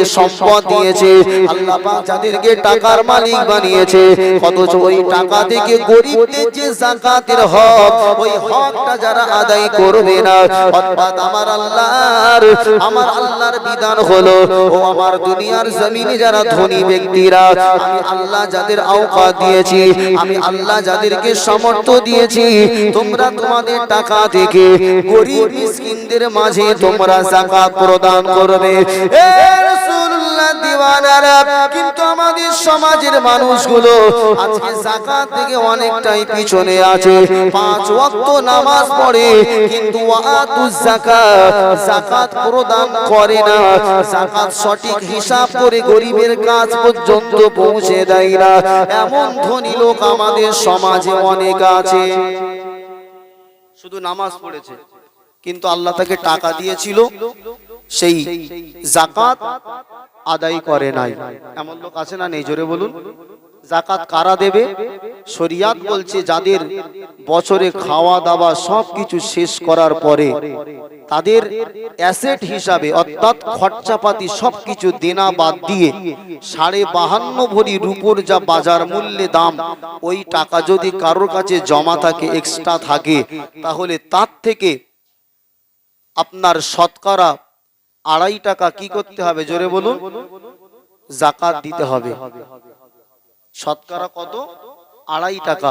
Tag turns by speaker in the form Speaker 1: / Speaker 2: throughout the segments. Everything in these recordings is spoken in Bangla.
Speaker 1: যাদেরকে সম্পদ দিয়েছে। আল্লাহ পাক যাদেরকে টাকার মালিক বানিয়েছে, অথচ ওই টাকা থেকে গরিবদের যে জাকাতের হক, ওই হকটা যারা আদায় করবে না। অর্থাৎ আমার আল্লাহর আমার আল্লাহর বিধান হলো, ও আমার দুনিয়ার জমিনে যারা ধনী ব্যক্তিরা, আমি আল্লাহ যাদের আওকাত দিয়েছি, আমি আল্লাহ যাদেরকে সামর্থ্য দিয়েছি, তোমরা তোমাদের টাকা থেকে গরিব মিসকিনদের মাঝে তোমরা জাকাত প্রদান করবে। এ রাসূলুল্লাহ দিওয়ানারা কিন্তু আমাদের সমাজের মানুষগুলো আজকে জাকাত থেকে অনেকটাই পিছনে আছে। পাঁচ ওয়াক্ত নামাজ পড়ে, কিন্তু ওয়াতুজ যাকাত যাকাত প্রদান করে না। যাকাত সঠিক হিসাব করে গরিবের কাছ পর্যন্ত পৌঁছে দেয় না। এমন ধনী লোক আমাদের সমাজে অনেক আছে। শুধু নামাজ পড়েছে, কিন্তু আল্লাহ তাকে টাকা দিয়েছিল, সেই জাকাত আদায় করে নাই। এমন লোক আছে না নেই? জোরে বলুন। জাকাত কারা দেবে? শরিয়াত বলছে যাদের বছরে খাওয়া দাওয়া সবকিছু শেষ করার পরে। তাদের অ্যাসেট হিসাবে অর্থাৎ খরচাপাতি সবকিছু দেনা বাদ দিয়ে সাড়ে বাহান্ন ভরি রুপোর যা বাজার মূল্যে দাম, ওই টাকা যদি কারোর কাছে জমা থাকে এক্সট্রা থাকে, তাহলে তার থেকে আপনার শতকরা আড়াই টাকা কি করতে হবে? জোরে বলুন। জাকাত দিতে হবে। শতকরা কত? আড়াই টাকা।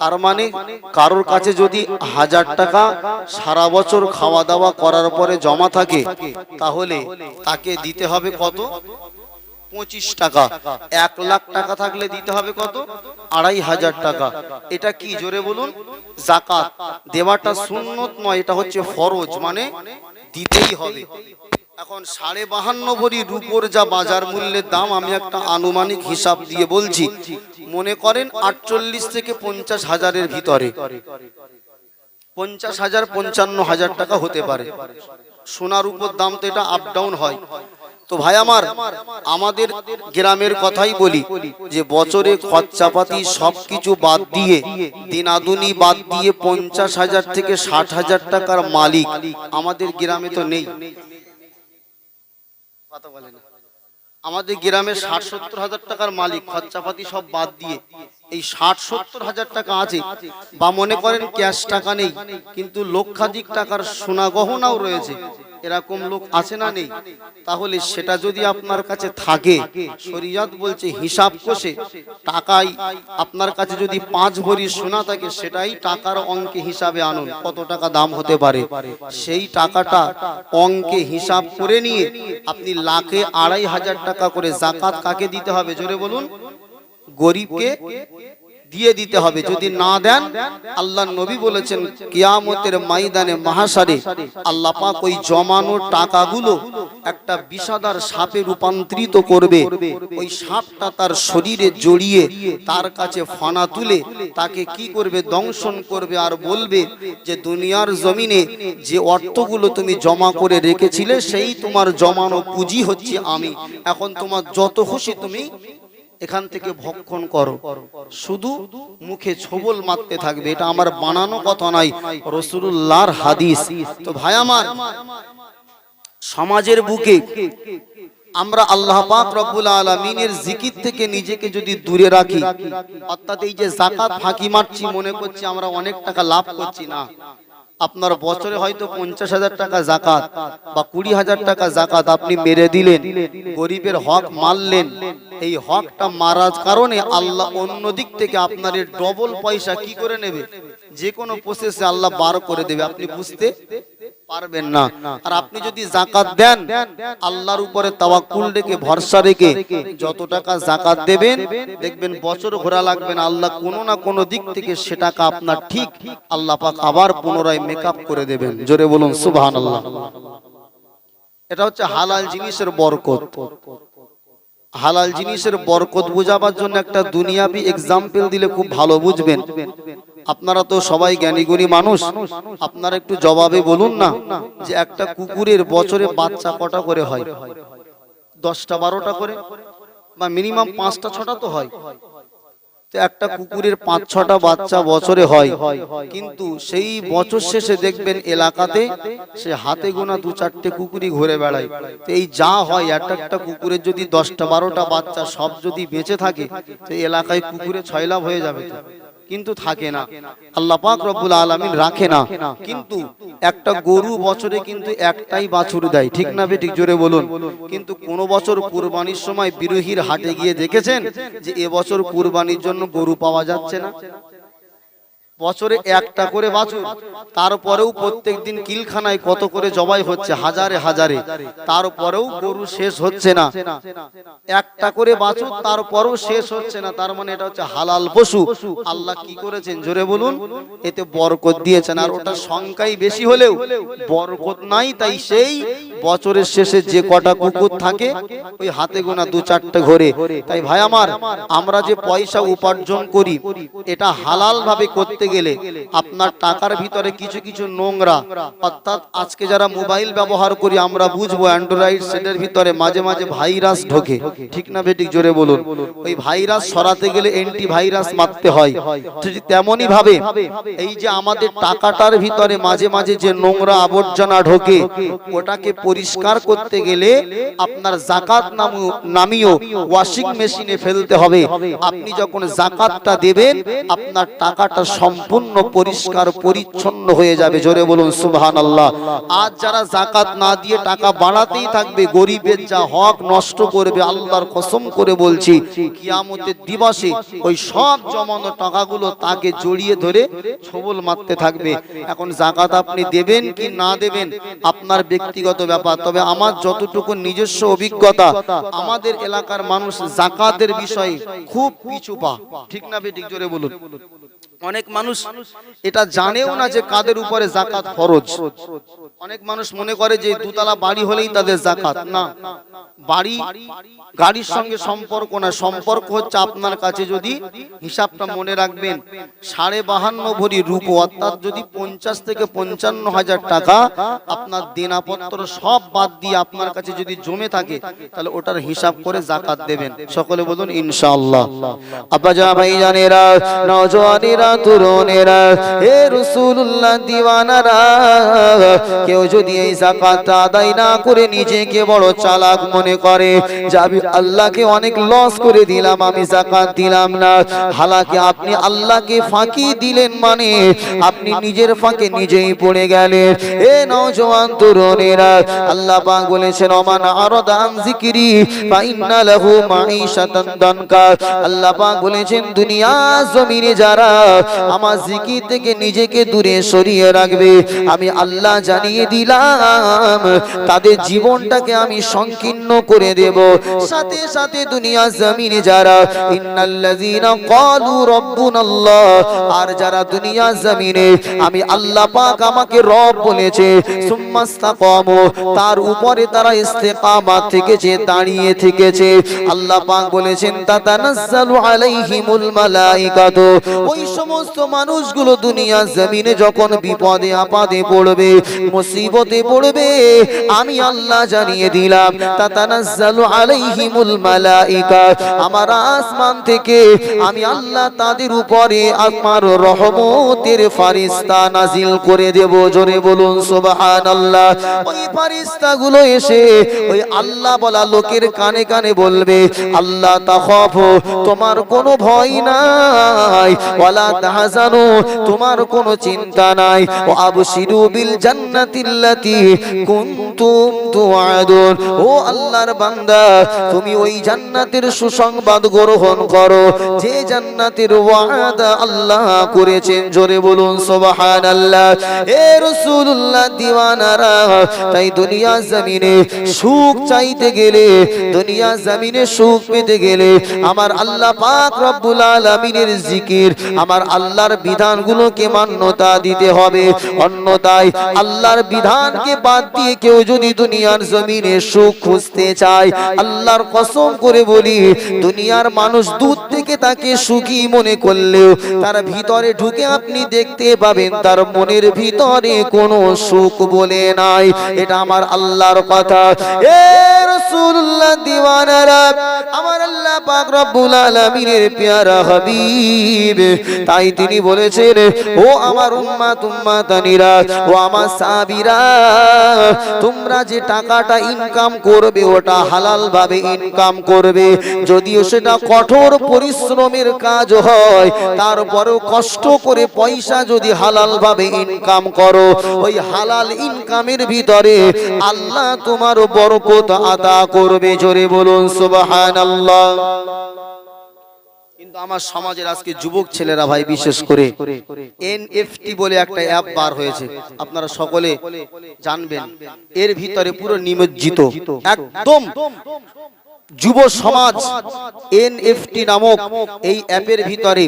Speaker 1: তার মানে কারোর কাছে যদি হাজার টাকা সারা বছর খাওয়া দাওয়া করার পরে জমা থাকে, তাহলে তাকে দিতে হবে কত? পঁচিশ টাকা। এক লাখ টাকা থাকলে দিতে হবে কত? আড়াই হাজার টাকা। এটা কি? জোরে বলুন। জাকাত। দেওয়াটা সুন্নত নয়, এটা হচ্ছে ফরজ মানে দিতেই হবে। এখন সাড়ে বাহান্ন ভরি রুপোর যা বাজার মূল্যের দাম, আমি একটা আনুমানিক হিসাব দিয়ে বলছি। মনে করেন আটচল্লিশ থেকে পঞ্চাশ হাজারের ভিতরে। পঞ্চাশ হাজার, পঞ্চান্ন হাজার টাকা হতে পারে। সোনার উপর দাম তো এটা আপ ডাউন হয়। তো ভাই আমার, আমাদের গ্রামের কথাই বলি যে বছরে খরচাপাতি সবকিছু বাদ দিয়ে, দিনাদুনি বাদ দিয়ে পঞ্চাশ হাজার থেকে ষাট হাজার টাকার মালিক আমাদের গ্রামে তো নেই। আমাদের গ্রামে ষাট সত্তর হাজার টাকার মালিক, খরচাপাতি সব বাদ দিয়ে এই ষাট সত্তর হাজার টাকা আছে। বা মনে করেন ক্যাশ টাকা নেই, কিন্তু লক্ষাধিক টাকার সোনা গহনাও রয়েছে। এরকম লোক আছে না নেই? তাহলে সেটা যদি আপনার কাছে থাকে, শরিয়াত বলছে হিসাব কষে, টাকাই আপনার কাছে যদি পাঁচ ভরি সোনা থাকে, সেটাই টাকার অঙ্কে হিসাবে আনুন। কত টাকা দাম হতে পারে? সেই টাকাটা অঙ্কে হিসাব করে নিয়ে আপনি লাখে আড়াই হাজার টাকা করে জাকাত কাকে দিতে হবে? জোরে বলুন। গরিবকে দিয়ে দিতে হবে। যদি না দেন আল্লাহ নবী বলেছেন কিয়ামতের ময়দানে মহাসারে আল্লাহ পাক ওই জমানো টাকাগুলো একটা বিষাদার সাপে রূপান্তরিত করবে। ওই সাপটা তার শরীরে জড়িয়ে তার কাছে ফনা তুলে তাকে কি করবে? দংশন করবে আর বলবে যে দুনিয়ার জমিনে যে অর্থগুলো তুমি জমা করে রেখেছিলে সেই তোমার জমানো পুঁজি হচ্ছে আমি। এখন তোমার যত খুশি তুমি এখান থেকে ভক্ষণ করো। শুধু মুখে ছোবল মারতে থাকবে, এটা আমার বানানো কথা নয় রসুল্লাহর হাদিস। তো ভাই আমার, সমাজের বুকে আমরা আল্লাহ পাক রব্বুল আলামিনের জিকির থেকে নিজেকে যদি দূরে রাখি, অর্থাৎ এই যে জাকাত ফাঁকি মারছি, মনে করছি আমরা অনেক টাকা লাভ করছি না। আপনার বছরে হয়তো পঞ্চাশ হাজার টাকা জাকাত বা কুড়ি হাজার টাকা জাকাত আপনি মেরে দিলেন। গরিবের হক মারলেন এই হকটা মারার কারণে আল্লাহ অন্য দিক থেকে আপনার ডবল পয়সা কি করে নেবে? যে কোনো প্রসেসে আল্লাহ বার করে দেবে। আপনি বুঝতে পারবেন না। আর আপনি যদি জাকাত দেন আল্লাহর উপরে তাওয়াক্কুল রেখে ভরসা রেখে যত টাকা জাকাত দেবেন দেখবেন বছর ঘোরা লাগবে না। আল্লাহ কোনো না কোনো দিক থেকে সে টাকা আপনার ঠিক আল্লাহ পাক আবার পুনরায় মেকআপ করে দেবেন। জোরে বলুন সুবহানাল্লাহ। এটা হচ্ছে হালাল জিনিসের বরকত। হালাল জিনিসের বরকত বোঝাবার জন্য একটা দুনিয়াবি এক্সাম্পল দিলে খুব ভালো বুঝবেন। আপনারা তো সবাই জ্ঞানীগুণী মানুষ। আপনারা একটু জবাবে বলুন না যে একটা কুকুরের বছরে বাচ্চা কটা করে হয়? দশটা, বারোটা করে? বা মিনিমাম পাঁচটা, ছটা তো হয়। তো একটা কুকুরের পাঁচ, ছটা বাচ্চা বছরে হয়। কিন্তু সেই বছর শেষে দেখবেন এলাকাতে সে হাতে গোনা দু চারটে কুকুরই ঘুরে বেড়ায়। তো এই যা হয় একটা একটা কুকুরের যদি দশটা, বারোটা বাচ্চা সব যদি বেঁচে থাকে, তো এলাকায় কুকুরে ছয় লাভ হয়ে যাবে। কিন্তু থাকে না। আল্লাহ পাক রব্বুল আলামিন রাখে না। কিন্তু একটা গরু বছরে কিন্তু একটাই বাছুর দেয়। ঠিক না বেঠিক জোরে বলুন। কিন্তু কোন বছর কুরবানির সময় বিরোহীর হাটে গিয়ে দেখেছেন যে এবছর কুরবানির জন্য গরু পাওয়া যাচ্ছে না। বছরে একটা করে বাছুর। তারপরেও প্রত্যেক দিন কিলখানায় কত করে জবাই হচ্ছে হাজারে হাজারে। তারপরেও গরু শেষ হচ্ছে না। একটা করে বাছুর তারপরেও শেষ হচ্ছে না। তার মানে এটা হচ্ছে হালাল পশু। আল্লাহ কি করেছেন? জোরে বলুন। এতে বরকত দিয়েছেন। আর ওটা সংখ্যাই বেশি হলেও বরকত নাই তাই সেই বছরের শেষে যে কটা কুকুর থাকে ওই হাতে গোনা দু চারটে ঘরে। তাই ভাই আমার আমরা যে পয়সা উপার্জন করি এটা হালাল ভাবে করতে গেলে আপনার টাকার ভিতরে কিছু কিছু নোংরা। অর্থাৎ আজকে যারা মোবাইল ব্যবহার করি, আমরা বুঝব অ্যান্ড্রয়েড সেটের ভিতরে মাঝে মাঝে ভাইরাস ঢোকে। ঠিক না বেটিক জোরে বলুন। ওই ভাইরাস সরাতে গেলে অ্যান্টি ভাইরাস মারতে হয়। তেমনই ভাবে এই যে আমাদের টাকাটার ভিতরে মাঝে মাঝে যে নোংরা আবর্জনা ঢোকে, ওটাকে পরিষ্কার করতে গেলে আপনার জাকাত নামু- নামিও ওয়াশিং মেশিনে ফেলতে হবে। আপনি যখন জাকাতটা দেবেন, আপনার টাকাটা সম্পূর্ণ পরিষ্কার, পরিচ্ছন্ন হয়ে যাবে। জোরে বলুন সুবহান আল্লাহ আজ যারা জাকাত না দিয়ে টাকা বাড়াতেই থাকবে, গরিবের যা হক নষ্ট করবে, আল্লাহর কসম করে বলছি, কিয়ামতের দিবসে ওই সব জমানো টাকাগুলো তাকে জড়িয়ে ধরে ছবল মারতে থাকবে। এখন জাকাত আপনি দেবেন কি না দেবেন, আপনার ব্যক্তিগত ব্যাপার। তবে আমার যতটুকু নিজস্ব অভিজ্ঞতা, আমাদের এলাকার মানুষ জাকাতের বিষয়ে খুব পিছু পা। ঠিক না বেঠিক জোরে বলুন। অনেক মানুষ এটা জানেও না যে কাদের উপরে জাকাত ফরজ। অনেক মানুষ মনে করে যে দুতলা বাড়ি হলেই তাদের জাকাত না। বাড়ি গাড়ির সঙ্গে সম্পর্ক না। সম্পর্ক হচ্ছে আপনার কাছে যদি হিসাবটা মনে রাখবেন সাড়ে বাহান্ন ভরি রূপ অর্থাৎ যদি পঞ্চাশ থেকে পঞ্চান্ন হাজার টাকা আপনার দেনাপত্র সব বাদ দিয়ে আপনার কাছে যদি জমে থাকে তাহলে ওটার হিসাব করে জাকাত দেবেন। সকলে বলুন ইনশাআল্লাহ। আব্বাজা ভাইজানেরা নজওয়ানেরা তরুণেরা হে রাসূলুল্লাহ দিওয়ানারা, কেউ যদি এই জাকাত আদায় না করে নিজেকে বড় চালাক মনে করে যে আমি আল্লাহকে অনেক লস করে দিলাম, আমি জাকাত দিলাম না। আপনি আল্লাহকে ফাঁকি দিলেন মানে আপনি নিজের ফাঁকে নিজেই পড়ে গেলেন। এ নওজওয়ান তরুণেরা, আল্লাহ পাক বলেছেন, ওমান আরাদা আন যিকরি ফা লাহু মাঈশাতান দানকা। আল্লাহ পাক বলেছেন, দুনিয়া জমিনে যারা আমার জিকির থেকে নিজেকে দূরে সরিয়ে রাখবে। আমি আল্লাহ জানিয়ে দিলাম, তাদের জীবনটাকে আমি সংকীর্ণ করে দেব। সাথে সাথে দুনিয়া জমিনে যারা আর যারা দুনিয়া জমিনে, আমি আল্লাহ পাক আমাকে রব বলেছে তার উপরে তারা ইস্তেকামাত থেকেছে, দাঁড়িয়ে থেকেছে। আল্লাহ পাক বলেছেন, তাতানাজ্জালু আলাইহিমুল মালাইকাতু ওই সমস্ত মানুষগুলো দুনিয়া জমিনে যখন বিপদে আপদে পড়বে, মুসিবতে পড়বে, আমি আল্লাহ জানিয়ে দিলাম, তাতানাজ্জালু আলাইহিমুল মালাইকা। আমার আসমান থেকে আমি আল্লাহ তাদের উপরে আমার রহমতের ফারিস্তা নাজিল করে দেব। জোরে বলুন, সুবহানাল্লাহ। ওই ফারিস্তাগুলো এসে ওই আল্লাহ বলা লোকের কানে কানে বলবে, আল্লাহ তাখাফ তোমার কোনো ভয় নাই। ওয়ালা তোমার কোনো চিন্তা নাই। ও আবশিরু বিল জান্নাতিল্লাতি কুনতুম তুআদুন ও আল্লাহর বান্দা, তুমি ওই জান্নাতের সুসংবাদ গ্রহণ করো। যে জান্নাতের ওয়াদা আল্লাহ করেছেন, জোরে বলুন সুবহানাল্লাহ। এ রাসূলুল্লাহ, দিওয়ানারা, তাই দুনিয়া জমিনে সুখ চাইতে গেলে, দুনিয়া জমিনে সুখ পেতে গেলে, আমার আল্লাহ পাক রব্বুল আলামিনের জিকির, আমার আল্লাহর বিধানগুলোকে মান্যতা দিতে হবে। অন্যথায় আল্লাহর বিধানকে বাদ দিয়ে কেউ যদি দুনিয়ার জমিনে সুখ খুঁজতে চায়, আল্লাহর কসম করে বলি, দুনিয়ার মানুষ দূর থেকে তাকে সুখী মনে করলেও তার ভিতরে ঢুকে আপনি দেখতে পাবেন, তার মনের ভিতরে কোনো সুখ বলে নাই। এটা আমার আল্লাহর কথা। আমার আল্লাহ পাক রব্বুল আলামিনের পেয়ারা হাবিব তাই তিনি বলেছেন ও আমার উম্মাত উম্মাতানিরা ও আমার সাবিরা তোমরা যে টাকাটা ইনকাম করবে ওটা হালাল ভাবে ইনকাম করবে। যদিও সেটা কঠোর পরিশ্রমের কাজ হয় তারপরেও কষ্ট করে পয়সা যদি হালাল ভাবে ইনকাম করো ওই হালাল ইনকামের ভিতরে আল্লাহ তোমার বরকত আদা করবে। জোরে বলুন সুবহানাল্লাহ। কিন্তু আমার সমাজের আজকে যুবক ছেলেরা ভাই, বিশেষ করে এনএফটি বলে একটা অ্যাপ বার হয়েছে। আপনারা সকলে জানবেন। এর ভিতরে পুরো নিমজ্জিত। একদম যুব সমাজ এনএফটি নামক এই অ্যাপের ভিতরে,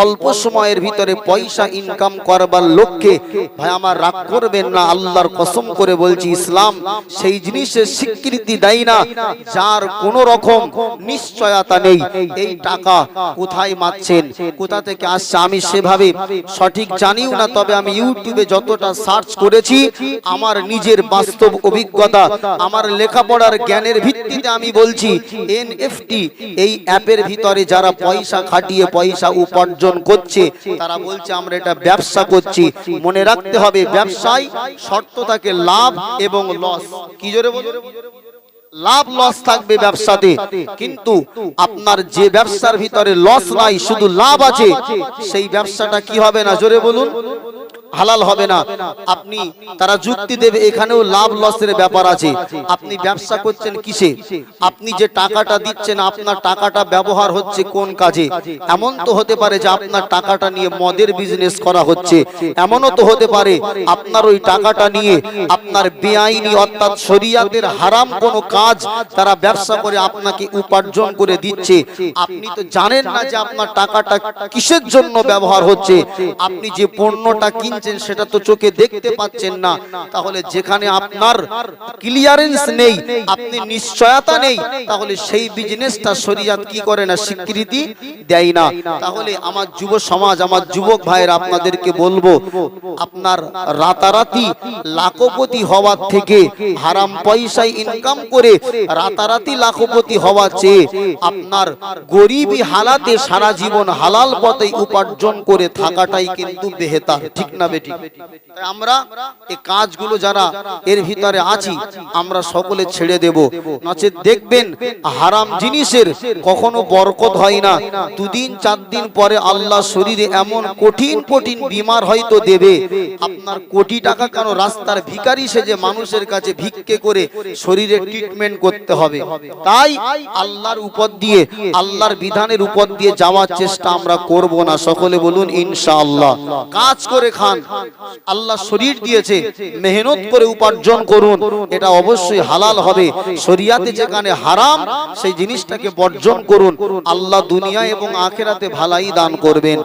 Speaker 1: অল্প সময়ের ভিতরে পয়সা ইনকাম করবার লক্ষ্যে, ভাই আমার রাগ করবেন না, আল্লাহর কসম করে বলছি, ইসলাম সেই জিনিসের স্বীকৃতি দেয় না, যার কোনো রকম নিশ্চয়তা নেই। এই টাকা কোথায় মারছেন কোথা থেকে আসছে? আমি সেভাবে সঠিক জানিও না, তবে আমি ইউটিউবে যতটা সার্চ করেছি, আমার নিজের বাস্তব অভিজ্ঞতা, আমার লেখাপড়ার জ্ঞানের ভিত্তিতে আমি বলছি এনএফটি এই অ্যাপের ভিতরে যারা পয়সা খাটিয়ে পয়সা উপার্জন করছে তারা বলছে আমরা এটা ব্যবসা করছি। মনে রাখতে হবে ব্যবসায় শর্ত থাকে লাভ এবং লস কি জোরে বলুন? লাভ লস থাকবে ব্যবসাতে। কিন্তু আপনার যে ব্যবসার ভিতরে লস নাই শুধু লাভ আছে সেই ব্যবসাটা কি হবে না? জোরে বলুন। হালাল হবে না। আপনি তারা যুক্তি দেবে, এখানেও লাভ লসের ব্যাপার আছে। আপনি ব্যবসা করছেন কিসে? আপনি যে টাকাটা দিচ্ছেন, আপনার টাকাটা ব্যবহার হচ্ছে কোন কাজে? এমন তো হতে পারে যে আপনার টাকাটা নিয়ে মদের বিজনেস করা হচ্ছে। এমনও তো হতে পারে আপনার ওই টাকাটা নিয়ে আপনার বেআইনি অর্থাৎ শরিয়াতের হারাম কোনো কাজ তারা ব্যবসা করে আপনাকে উপার্জন করে দিচ্ছে। আপনি তো জানেন না যে আপনার টাকাটা কিসের জন্য ব্যবহার হচ্ছে। আপনি যে পণ্যটা কিনছেন সেটা তো চোখে দেখতে পাচ্ছেন না। তাহলে যেখানে আপনার ক্লিয়ারেন্স নেই, আপনি নিশ্চয়তা নেই, তাহলে সেই বিজনেসটা শরিয়াত কি করে না, স্বীকৃতি দেয় না। তাহলে আমার যুব সমাজ, আমার যুবক ভাইয়ের, আপনাদেরকে বলব, আপনার রাতারাতি লাখপতি হওয়ার থেকে হারাম পয়সায় ইনকাম করে রাতারাতি লাখপতি হওয়া চেয়ে আপনার গরিবী হালাতে সারা জীবন হালাল পথে উপার্জন করে থাকাটাই কিন্তু বেহেতার, ঠিক না? বেটি তাই আমরা এই কাজগুলো যারা এর ভিতরে আছি, আমরা সকলে ছেড়ে দেব। নচেত দেখবেন হারাম জিনিসের কখনো বরকত হয় না। দুদিন, চার দিন পরে আল্লাহ শরীরে এমন কঠিন কঠিন বিমার হয়তো দেবে। আপনার কোটি টাকা কেন রাস্তার ভিখারি সেজে মানুষের কাছে ভিক্ষে করে শরীরে ট্রিটমেন্ট করতে হবে? তাই আল্লাহর উপর দিয়ে, আল্লাহর বিধানের উপর দিয়ে যাওয়ার চেষ্টা আমরা করব না। সকলে বলুন, ইনশাআল্লাহ। কাজ করে খান। আল্লাহ শরীর দিয়েছে মেহনত করে উপার্জন করুন। এটা অবশ্যই হালাল হবে। শরিয়াতে যেখানে হারাম সেই জিনিসটাকে বর্জন করুন। আল্লাহ দুনিয়া এবং আখেরাতে ভালাই দান করবেন।